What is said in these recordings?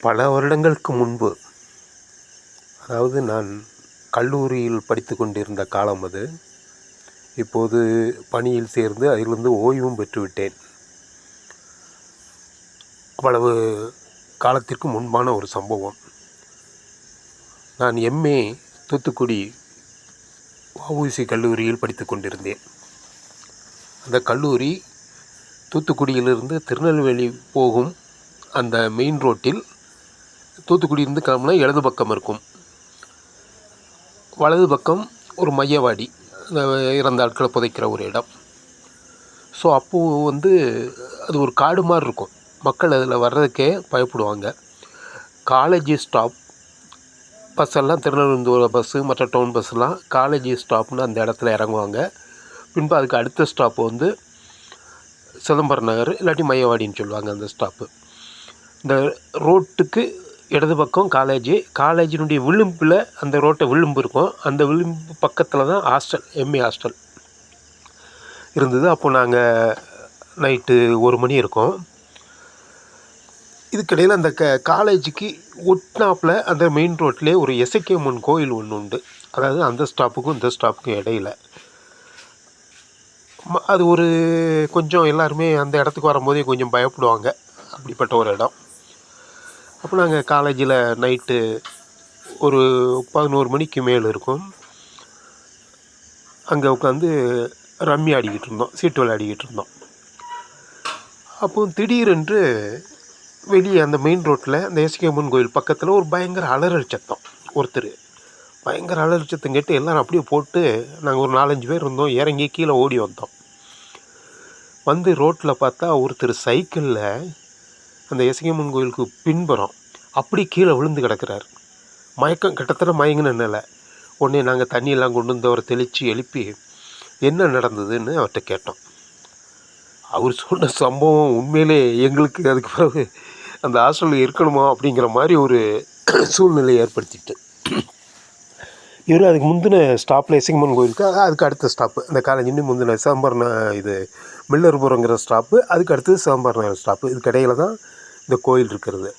பல வருடங்களுக்கு முன்பு அதாவது நான் கல்லூரியில் படித்து கொண்டிருந்த காலம் அது இப்போது பணியில் சேர்ந்து அதிலிருந்து ஓய்வும் பெற்றுவிட்டேன். அவ்வளவு காலத்திற்கு முன்பான ஒரு சம்பவம். நான் எம்ஏ தூத்துக்குடி வஉசி கல்லூரியில் படித்து கொண்டிருந்தேன். அந்த கல்லூரி தூத்துக்குடியிலிருந்து திருநெல்வேலி போகும் அந்த மெயின் ரோட்டில் தூத்துக்குடியிலிருந்து கிளம்புனா இடது பக்கம் இருக்கும். வலது பக்கம் ஒரு மையவாடி இறந்த ஆட்களை புதைக்கிற ஒரு இடம். ஸோ அப்போது வந்து அது ஒரு காடு மாதிரி இருக்கும். மக்கள் அதில் வர்றதுக்கே பயப்படுவாங்க. காலேஜ் ஸ்டாப் பஸ் எல்லாம் பஸ்ஸு மற்ற டவுன் பஸ்ஸெல்லாம் காலேஜ் ஸ்டாப்னு அந்த இடத்துல இறங்குவாங்க. பின்பு அதுக்கு அடுத்த ஸ்டாப் வந்து சிதம்பரம் நகர் இல்லாட்டி மையவாடின்னு சொல்லுவாங்க அந்த ஸ்டாப்பு இந்த ரோட்டுக்கு இடது பக்கம் காலேஜு காலேஜினுடைய விளிம்பில் அந்த ரோட்டை விளிம்பு இருக்கும். அந்த விளிம்பு பக்கத்தில் தான் ஹாஸ்டல் எம்ஏ ஹாஸ்டல் இருந்தது. அப்போ நாங்கள் நைட்டு ஒரு மணி இருக்கும். இதுக்கிடையில் அந்த க காலேஜுக்கு ஒட்னாப்பில் அந்த மெயின் ரோட்லேயே ஒரு எசக்கியம்மன் கோயில் ஒன்று உண்டு. அதாவது அந்த ஸ்டாப்புக்கும் இந்த ஸ்டாப்புக்கும் இடையில. ம அது ஒரு கொஞ்சம் எல்லாருமே அந்த இடத்துக்கு வரும்போதே கொஞ்சம் பயப்படுவாங்க. அப்படிப்பட்ட ஒரு இடம். அப்போ நாங்கள் காலேஜில் நைட்டு ஒரு பதினோரு மணிக்கு மேல் இருக்கும். அங்கே உட்காந்து ரம்மி ஆடிக்கிட்டு இருந்தோம். சீட்டு விளையாடிக்கிட்டு இருந்தோம். அப்போ திடீரென்று வெளியே அந்த மெயின் ரோட்டில் அந்த எஸ்கேமன் கோயில் பக்கத்தில் ஒரு பயங்கர அலறல் சத்தம். ஒருத்தர் பயங்கர அலறல் சத்தம் கேட்டு எல்லோரும் அப்படியே போட்டு நாங்கள் ஒரு நாலஞ்சு பேர் இருந்தோம். இறங்கி கீழே ஓடி வந்தோம். வந்து ரோட்டில் பார்த்தா ஒருத்தர் சைக்கிளில் அந்த இசையம்மன் கோயிலுக்கு பின்புறம் அப்படி கீழே விழுந்து கிடக்கிறார். மயக்கம் கிட்டத்தட்ட மயங்கின நிலை. உடனே நாங்கள் தண்ணியெல்லாம் கொண்டு வந்து அவரை தெளித்து எழுப்பி என்ன நடந்ததுன்னு அவர்கிட்ட கேட்டோம். அவர் சொன்ன சம்பவம் உண்மையிலே எங்களுக்கு அதுக்கு பிறகு அந்த ஹாஸ்டலில் இருக்கணுமா? அப்படிங்கிற மாதிரி ஒரு சூழ்நிலையை ஏற்படுத்திட்டு. இவர் அதுக்கு முந்தின ஸ்டாப்பில் எசிங்கம்மன் கோயிலுக்கு அதுக்கு அடுத்த ஸ்டாப்பு அந்த காலேஜ் முந்தின சிதம்பரம் இது மில்லர்புரங்கிற ஸ்டாப்பு அதுக்கு அடுத்தது சிதம்பரம் ஸ்டாப்பு இதுக்கு இடையில தான் இந்த கோயில் இருக்கிறது.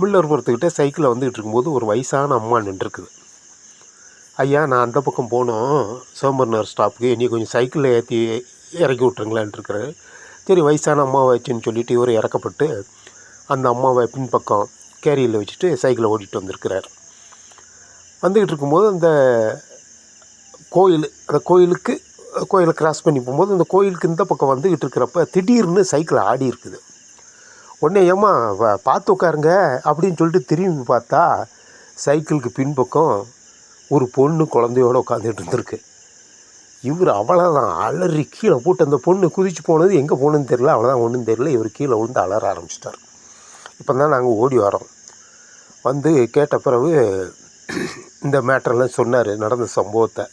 மில்லர்புரத்துக்கிட்ட சைக்கிளில் வந்துகிட்டு இருக்கும்போது ஒரு வயசான அம்மா நின்றுருக்குது. ஐயா நான் அந்த பக்கம் போனோம். சோம்பர்னர் ஸ்டாப்புக்கு என்னை கொஞ்சம் சைக்கிளில் ஏற்றி இறக்கி விட்ருங்களான் சரி வயசான அம்மாவை வச்சுன்னு சொல்லிவிட்டு இவர் இறக்கப்பட்டு அந்த அம்மாவை பின்பக்கம் கேரியில் வச்சுட்டு சைக்கிளை ஓட்டிகிட்டு வந்திருக்கிறார். வந்துக்கிட்டு இருக்கும்போது அந்த கோயில் அந்த கோயிலுக்கு கோயிலை கிராஸ் பண்ணி போகும்போது அந்த கோயிலுக்கு இந்த பக்கம் வந்துக்கிட்டு இருக்கிறப்ப திடீர்னு சைக்கிள் ஆடி இருக்குது. உடனே ஏம்மா பார்த்து உட்காருங்க அப்படின்னு சொல்லிட்டு திரும்பி பார்த்தா சைக்கிளுக்கு பின்பக்கம் ஒரு பொண்ணு குழந்தையோடு உட்காந்துட்டு இருந்திருக்கு. இவர் அவ்வளோதான் அலறி கீழே போட்டு அந்த பொண்ணு குதிச்சு போனது எங்கே போகணுன்னு தெரில அவ்வளோதான் ஒன்றும் தெரில இவர் கீழே விழுந்து அலற ஆரம்பிச்சிட்டார். இப்போ தான் நாங்கள் ஓடி வரோம் வந்து கேட்ட பிறகு இந்த மேட்டரெல்லாம் சொன்னார் நடந்த சம்பவத்தை.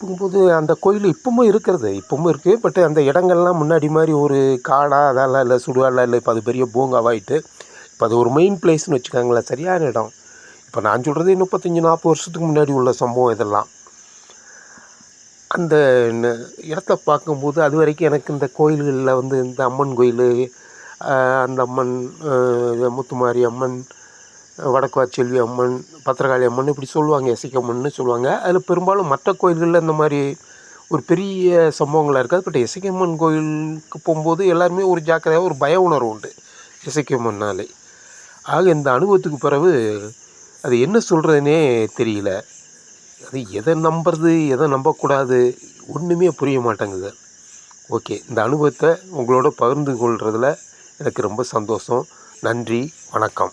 இருக்கும்போது அந்த கோயில் இப்பவும் இருக்கிறது. இப்பவும் இருக்குது பட் அந்த இடங்கள்லாம் முன்னாடி மாதிரி ஒரு காடாக அதெல்லாம் இல்லை சுடுகாடெலாம் இல்லை. இப்போ அது பெரிய பூங்காவாயிட்டு இப்போ அது ஒரு மெயின் பிளேஸ்னு வச்சுக்காங்களேன் சரியான இடம். இப்போ நான் சொல்கிறது முப்பத்தஞ்சு நாற்பது வருஷத்துக்கு முன்னாடி உள்ள சம்பவம் இதெல்லாம். அந்த இடத்த பார்க்கும்போது அது வரைக்கும் எனக்கு இந்த கோயில்களில் வந்து இந்த அம்மன் கோயில் அந்த அம்மன் முத்துமாரி அம்மன் வடக்குவாச்செல்வி அம்மன் பத்திரகாளி அம்மன் இப்படி சொல்லுவாங்க எசைக்கம்மன்னு சொல்லுவாங்க. அதில் பெரும்பாலும் மற்ற கோயில்களில் இந்த மாதிரி ஒரு பெரிய சம்பவங்களாக இருக்காது. பட் எசைக்கம்மன் கோயிலுக்கு போகும்போது எல்லாருமே ஒரு ஜாக்கிரதையாக ஒரு பய உணர்வு உண்டு எசைக்கம்மன்னாலே ஆக இந்த அனுபவத்துக்கு பிறகு அது என்ன சொல்கிறதுனே தெரியல. அது எதை நம்புறது எதை நம்பக்கூடாது ஒன்றுமே புரிய மாட்டேங்குது. ஓகே இந்த அனுபவத்தை உங்களோட பகிர்ந்து கொள்கிறதுல எனக்கு ரொம்ப சந்தோஷம். நன்றி வணக்கம்.